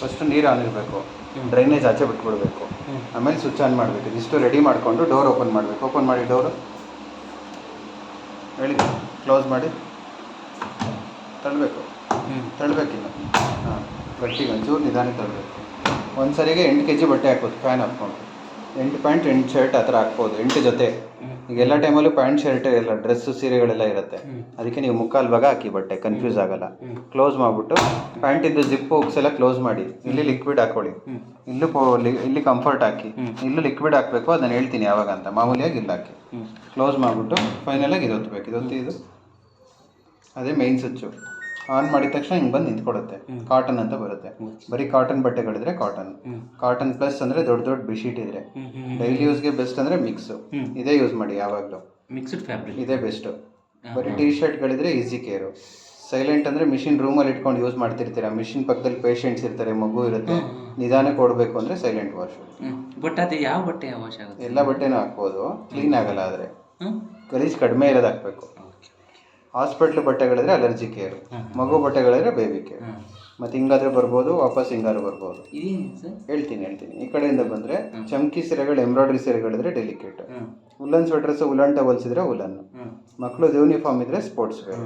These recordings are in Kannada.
ಫಸ್ಟ್ ನೀರು ಆನ್ ಇರಬೇಕು ಡ್ರೈನೇಜ್ ಆಚೆ ಬಿಟ್ಬಿಡ್ಬೇಕು. ಆಮೇಲೆ ಸ್ವಿಚ್ ಆನ್ ಮಾಡಬೇಕು. ಇದಿಷ್ಟು ರೆಡಿ ಮಾಡಿಕೊಂಡು ಡೋರ್ ಓಪನ್ ಮಾಡಬೇಕು. ಓಪನ್ ಮಾಡಿ ಡೋರು ಹೇಳಿ ಕ್ಲೋಸ್ ಮಾಡಿ. ತಳ್ಳಬೇಕು ಹ್ಞೂ ತಳ್ಳಬೇಕಿಲ್ಲ ಹಾಂ ಗಟ್ಟಿಗೆ ಒಂಚೂರು ನಿಧಾನಕ್ಕೆ ತಳ್ಳಬೇಕು ಒಂದು ಸರಿಗೆ ಎಂಟು ಕೆ ಜಿ ಬಟ್ಟೆ ಹಾಕೋದು ಫ್ಯಾನ್ ಹಾಕ್ಕೊಂಡು. ಎಂಟು ಪ್ಯಾಂಟ್ ಎಂಟು ಶರ್ಟ್ ಆ ಥರ ಹಾಕ್ಬೋದು ಎಂಟು ಜೊತೆ. ಈಗ ಎಲ್ಲ ಟೈಮಲ್ಲೂ ಪ್ಯಾಂಟ್ ಶರ್ಟ್ ಎಲ್ಲ ಡ್ರೆಸ್ಸು ಸೀರೆಗಳೆಲ್ಲ ಇರುತ್ತೆ. ಅದಕ್ಕೆ ನೀವು ಮುಕ್ಕಾಲು ಭಾಗ ಹಾಕಿ ಬಟ್ಟೆ ಕನ್ಫ್ಯೂಸ್ ಆಗಲ್ಲ. ಕ್ಲೋಸ್ ಮಾಡಿಬಿಟ್ಟು ಪ್ಯಾಂಟಿದ್ದು ಜಿಪ್ ಹುಕ್ಸ್ ಎಲ್ಲ ಕ್ಲೋಸ್ ಮಾಡಿ. ಇಲ್ಲಿ ಲಿಕ್ವಿಡ್ ಹಾಕೊಳ್ಳಿ. ಇಲ್ಲೂ ಇಲ್ಲಿ ಕಂಫರ್ಟ್ ಹಾಕಿ. ಇಲ್ಲೂ ಲಿಕ್ವಿಡ್ ಹಾಕಬೇಕು ಅದನ್ನು ಹೇಳ್ತೀನಿ ಯಾವಾಗ ಅಂತ. ಮಾಮೂಲಿಯಾಗಿ ಇಲ್ಲಿ ಹಾಕಿ. ಕ್ಲೋಸ್ ಮಾಡಿಬಿಟ್ಟು ಫೈನಲಾಗಿ ಇದು ಒತ್ತಿ ಇದು. ಅದೇ ಮೈನ್ ಸ್ವಿಚ್ಚು ಆನ್ ಮಾಡಿದ ತಕ್ಷಣ ಹಿಂಗೆ ಬಂದು ನಿಂತ್ಕೊಡುತ್ತೆ. ಕಾಟನ್ ಅಂತ ಬರುತ್ತೆ. ಬರೀ ಕಾಟನ್ ಬಟ್ಟೆಗಳಿದ್ರೆ ಕಾಟನ್ ಕಾಟನ್ ಪ್ಲಸ್ ಅಂದರೆ ದೊಡ್ಡ ದೊಡ್ಡ ಬೆಡ್ಶೀಟ್ ಇದ್ರೆ. ಡೈಲಿ ಯೂಸ್ಗೆ ಬೆಸ್ಟ್ ಅಂದರೆ ಮಿಕ್ಸು. ಇದೇ ಯೂಸ್ ಮಾಡಿ ಯಾವಾಗಲೂ. ಮಿಕ್ಸ್ಡ್ ಫ್ಯಾಬ್ರಿಕ್ ಇದೇ ಬೆಸ್ಟು ಬರೀ ಟಿ ಶರ್ಟ್ಗಳಿದ್ರೆ ಈಸಿ ಕೇರು ಸೈಲೆಂಟ್ ಅಂದರೆ ಮಿಷಿನ್ ರೂಮಲ್ಲಿ ಇಟ್ಕೊಂಡು ಯೂಸ್ ಮಾಡ್ತಿರ್ತೀರಾ? ಮಿಷಿನ್ ಪಕ್ಕದಲ್ಲಿ ಪೇಷಂಟ್ಸ್ ಇರ್ತಾರೆ ಮಗು ಇರುತ್ತೆ. ನಿಧಾನ ಕೊಡಬೇಕು ಅಂದರೆ ಸೈಲೆಂಟ್ ವಾಶ್ ಬಟ್ ಅದು ಯಾವ ಬಟ್ಟೆ ವಾಶ್ ಆಗುತ್ತೆ? ಎಲ್ಲ ಬಟ್ಟೆನೂ ಹಾಕ್ಬೋದು. ಕ್ಲೀನ್ ಆಗಲ್ಲ ಆದರೆ. ಗಲೀಜು ಕಡಿಮೆ ಇರೋದು ಹಾಕಬೇಕು. ಹಾಸ್ಪಿಟ್ಲ್ ಬಟ್ಟೆಗಳಿದ್ರೆ ಅಲರ್ಜಿ ಕೇರ್ ಮಗು ಬಟ್ಟೆಗಳಿದ್ರೆ ಬೇಬಿ ಕೇರ್. ಮತ್ತೆ ಹಿಂಗಾದ್ರೂ ಬರ್ಬೋದು ವಾಪಸ್ ಹಿಂಗಾದ್ರೂ ಬರ್ಬೋದು. ಹೇಳ್ತೀನಿ ಹೇಳ್ತೀನಿ. ಈ ಕಡೆಯಿಂದ ಬಂದರೆ ಚಮಕಿ ಸೀರೆಗಳು embroidery ಸೀರೆಗಳಿದ್ರೆ delicate woollen woollen sweaters woollen towels ಇದ್ರೆ ಉಲನ್ ಮಕ್ಕಳು ಯೂನಿಫಾರ್ಮ್ ಇದ್ರೆ ಸ್ಪೋರ್ಟ್ಸ್ ವೇರ್.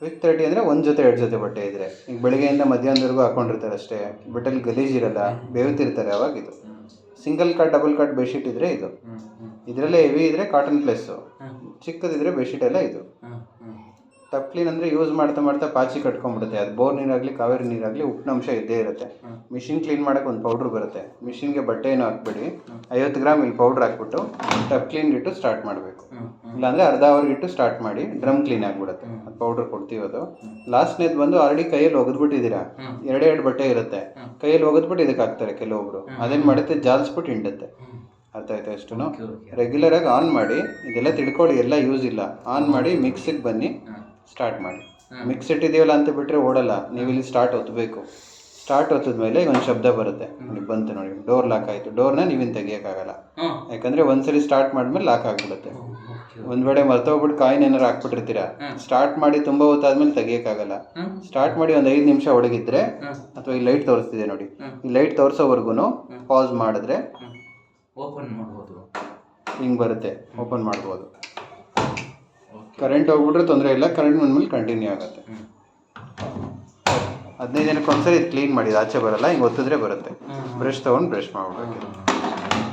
ಕ್ವಿಕ್ ತರ್ಟಿ ಅಂದರೆ ಒಂದು ಜೊತೆ ಎರಡು ಜೊತೆ ಬಟ್ಟೆ ಇದ್ರೆ. ಈಗ ಬೆಳಿಗ್ಗೆಯಿಂದ ಮಧ್ಯಾಹ್ನದವರೆಗೂ ಹಾಕೊಂಡಿರ್ತಾರೆ ಅಷ್ಟೇ. ಬಟ್ಟೆಲಿ ಗಲೀಜ್ ಇರಲ್ಲ ಬೇವುತ್ತಿರ್ತಾರೆ ಅವಾಗ ಇದು. Single card double card bedsheet ಇದ್ರೆ ಇದು. ಇದರಲ್ಲೇ ಹೆವಿ ಇದ್ರೆ ಕಾಟನ್ ಪ್ಲಸ್ಸು ಚಿಕ್ಕದಿದ್ರೆ ಬೆಡ್ಶೀಟ್ ಎಲ್ಲ ಇದು. ಅಂದರೆ ಯೂಸ್ ಮಾಡ್ತಾ ಮಾಡ್ತಾ ಪಾಚಿ ಕಟ್ಕೊಂಡ್ಬಿಡುತ್ತೆ. ಅದು ಬೋರ್ ನೀರಾಗಲಿ ಕಾವೇರಿ ನೀರಾಗಲಿ ಉಪ್ಪಿನಂಶ ಇದ್ದೇ ಇರುತ್ತೆ. ಮಿಷಿನ್ ಕ್ಲೀನ್ ಮಾಡೋಕೆ ಒಂದು ಪೌಡ್ರ್ ಬರುತ್ತೆ. ಮಿಷಿನ್ಗೆ ಬಟ್ಟೆ ಹಾಕ್ಬಿಡಿ. ಹಾಕ್ಬೇಡಿ ಐವತ್ತು ಗ್ರಾಮ್ ಇಲ್ಲಿ ಪೌಡ್ರ್ ಹಾಕ್ಬಿಟ್ಟು ಟಪ್ ಕ್ಲೀನ್ ಇಟ್ಟು ಸ್ಟಾರ್ಟ್ ಮಾಡಬೇಕು. ಇಲ್ಲಾಂದ್ರೆ ಅರ್ಧ ಅವರ್ ಇಟ್ಟು ಸ್ಟಾರ್ಟ್ ಮಾಡಿ ಡ್ರಮ್ ಕ್ಲೀನ್ ಆಗಿಬಿಡುತ್ತೆ. ಅದು ಪೌಡ್ರ್ ಕೊಡ್ತೀವಿ ಅದು. ಲಾಸ್ಟ್ನೇದು ಬಂದು ಆಲ್ರೆಡಿ ಕೈಯಲ್ಲಿ ಒಗೆದ್ಬಿಟ್ಟಿದ್ದೀರಾ? ಎರಡೆರಡು ಎರಡೇ ಎರಡು ಬಟ್ಟೆ ಇರುತ್ತೆ. ಕೈಯಲ್ಲಿ ಒಗೆದ್ಬಿಟ್ಟು ಇದಕ್ಕೆ ಹಾಕ್ತಾರೆ ಕೆಲವೊಬ್ರು. ಅದೇನು ಮಾಡುತ್ತೆ? ಜಾಲಿಸ್ಬಿಟ್ಟು ಹಿಂಡುತ್ತೆ. ಅರ್ಥ ಆಯ್ತಾ ಎಷ್ಟು ಓಕೆ ಓಕೆ ರೆಗ್ಯುಲರ್ ಆಗಿ ಆನ್ ಮಾಡಿ ಇದೆಲ್ಲ ತಿಳ್ಕೊಳ್ಳಿ ಎಲ್ಲ ಯೂಸ್ ಇಲ್ಲ. ಆನ್ ಮಾಡಿ ಮಿಕ್ಸಿಗೆ ಬನ್ನಿ. ಸ್ಟಾರ್ಟ್ ಮಾಡಿ. ಮಿಕ್ಸ್ ಇಟ್ಟಿದೀವಲ್ಲ ಅಂತ ಬಿಟ್ಟರೆ ಓಡಲ್ಲ. ನೀವು ಇಲ್ಲಿ ಸ್ಟಾರ್ಟ್ ಒತ್ತಬೇಕು ಸ್ಟಾರ್ಟ್ ಒತ್ತದ ಮೇಲೆ ಈಗ ಒಂದು ಶಬ್ದ ಬರುತ್ತೆ. ನೋಡಿ ಬಂತು ನೋಡಿ. ಡೋರ್ ಲಾಕ್ ಆಯಿತು. ಡೋರ್ನ ನೀವಿನ್ ತೆಗಿಯೋಕ್ಕಾಗಲ್ಲ. ಯಾಕಂದರೆ ಒಂದ್ಸರಿ ಸ್ಟಾರ್ಟ್ ಮಾಡಿದ್ಮೇಲೆ ಲಾಕ್ ಆಗಿಬಿಡುತ್ತೆ. ಒಂದು ವೇಳೆ ಮರ್ತೋಗ್ಬಿಟ್ಟು ಕಾಯಿನ್ ಏನಾರು ಹಾಕ್ಬಿಟ್ಟಿರ್ತೀರಾ. ಸ್ಟಾರ್ಟ್ ಮಾಡಿ ತುಂಬ ಹೊತ್ತಾದ್ಮೇಲೆ ತೆಗಿಯೋಕ್ಕಾಗಲ್ಲ. ಸ್ಟಾರ್ಟ್ ಮಾಡಿ ಒಂದು ಐದು ನಿಮಿಷ ಒಳಗಿದ್ರೆ ಅಥವಾ ಈ ಲೈಟ್ ತೋರಿಸ್ತಿದೆ ನೋಡಿ. ಈ ಲೈಟ್ ತೋರಿಸೋವರೆಗೂ ಪಾಸ್ ಮಾಡಿದ್ರೆ ಓಪನ್ ಮಾಡ್ಬೋದು. ಹಿಂಗೆ ಬರುತ್ತೆ. ಓಪನ್ ಮಾಡ್ಬೋದು. ಕರೆಂಟ್ ಹೋಗ್ಬಿಟ್ರೆ ತೊಂದರೆ ಇಲ್ಲ ಕರೆಂಟ್ ಬಂದ್ಮೇಲೆ ಕಂಟಿನ್ಯೂ ಆಗುತ್ತೆ ಹದಿನೈದು ದಿನಕ್ಕೆ ಒಂದ್ಸರಿ ಇದು ಕ್ಲೀನ್ ಮಾಡಿ ಆಚೆ ಬರಲ್ಲ, ಹಿಂಗೆ ಒತ್ತಿದ್ರೆ ಬರುತ್ತೆ. ಬ್ರಷ್ ತೊಗೊಂಡು ಬ್ರಷ್ ಮಾಡ್ಬೇಕು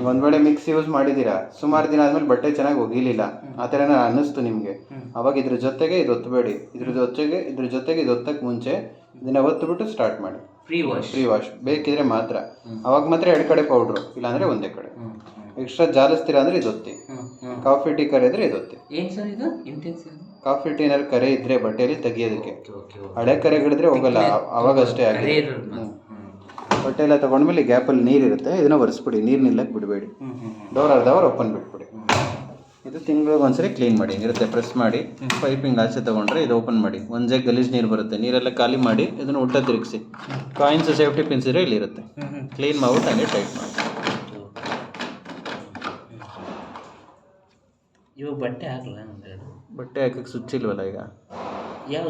ಒಂದು ವೇಳೆ ಮಿಕ್ಸ್ ಯೂಸ್ ಮಾಡಿದ್ದೀರಾ, ಸುಮಾರು ದಿನ ಆದಮೇಲೆ ಬಟ್ಟೆ ಚೆನ್ನಾಗಿ ಒಗಿಲಿಲ್ಲ, ಆ ಥರ ಅನ್ನಿಸ್ತು ನಿಮಗೆ. ಅವಾಗ ಇದ್ರ ಜೊತೆಗೆ ಇದು ಒತ್ತಬೇಡಿ ಇದ್ರ ಜೊತೆಗೆ ಇದ್ರ ಜೊತೆಗೆ ಇದು ಒತ್ತಕ್ಕೆ ಮುಂಚೆ, ಇದನ್ನ ಒತ್ತಿಬಿಟ್ಟು ಸ್ಟಾರ್ಟ್ ಮಾಡಿ ಫ್ರೀ ವಾಶ್ ಬೇಕಿದ್ರೆ ಮಾತ್ರ. ಅವಾಗ ಮಾತ್ರ ಎರಡು ಕಡೆ ಪೌಡ್ರು ಇಲ್ಲಾಂದರೆ ಒಂದೇ ಕಡೆ. ಎಕ್ಸ್ಟ್ರಾ ಜಾಲಿಸ್ತೀರಾ ಅಂದ್ರೆ ಇದು ಒತ್ತಿ ಹ್ಞೂ ಹ್ಞೂ ಕಾಫಿ ಟೀ ಕರೆ ಇದ್ರೆ ಇದು ಏನು ಸರ್ ಇದು? ಕಾಫಿ ಟೀ ಏನಾದ್ರು ಕರೆ ಇದ್ರೆ ಬಟ್ಟೆಯಲ್ಲಿ ತೆಗಿಯೋದಕ್ಕೆ. ಹಳೆ ಕರೆಗಳಿದ್ರೆ ಹೋಗಲ್ಲ ಅವಾಗ ಅಷ್ಟೇ ಆಗಿದೆ. ಬಟ್ಟೆ ಎಲ್ಲ ತಗೊಂಡ್ಮೇಲೆ ಗ್ಯಾಪಲ್ಲಿ ನೀರಿರುತ್ತೆ. ಇದನ್ನ ಒರೆಸ್ಬಿಡಿ. ನೀರು ನಿಲ್ಲಕ್ಕೆ ಬಿಡಬೇಡಿ ಡೋರ್ ಅರ್ಧ ಅವರ್ ಓಪನ್ ಬಿಟ್ಬಿಡಿ. ಇದು ತಿಂಗಳಿಗೆ ಒಂದ್ಸರಿ ಕ್ಲೀನ್ ಮಾಡಿ ಇರುತ್ತೆ ಪ್ರೆಸ್ ಮಾಡಿ ಪೈಪಿಂಗ್ ಆಚೆ ತೊಗೊಂಡ್ರೆ ಇದು ಓಪನ್ ಮಾಡಿ. ಒಂದು ಜಗ್ ಗಲೀಜ್ ನೀರು ಬರುತ್ತೆ ನೀರೆಲ್ಲ ಖಾಲಿ ಮಾಡಿ ಇದನ್ನು ಉಲ್ಟಾ ತಿರುಗಿಸಿ. ಕಾಯಿನ್ಸ್ ಸೇಫ್ಟಿ ಪಿನ್ಸ್ ಇದ್ರೆ ಇಲ್ಲಿರುತ್ತೆ ಕ್ಲೀನ್ ಮಾಡ್ಬಿಟ್ಟು ಹಂಗೆ ಟೈಟ್ ಮಾಡಿ. ಇವಾಗ ಬಟ್ಟೆ ಹಾಕಲ್ಲ ಬಟ್ಟೆ ಹಾಕಕ್ಕೆ ಸುಚ್ಚಿಲ್ವಲ್ಲ ಇಲ್ವಲ್ಲ ಈಗ ಯಾವ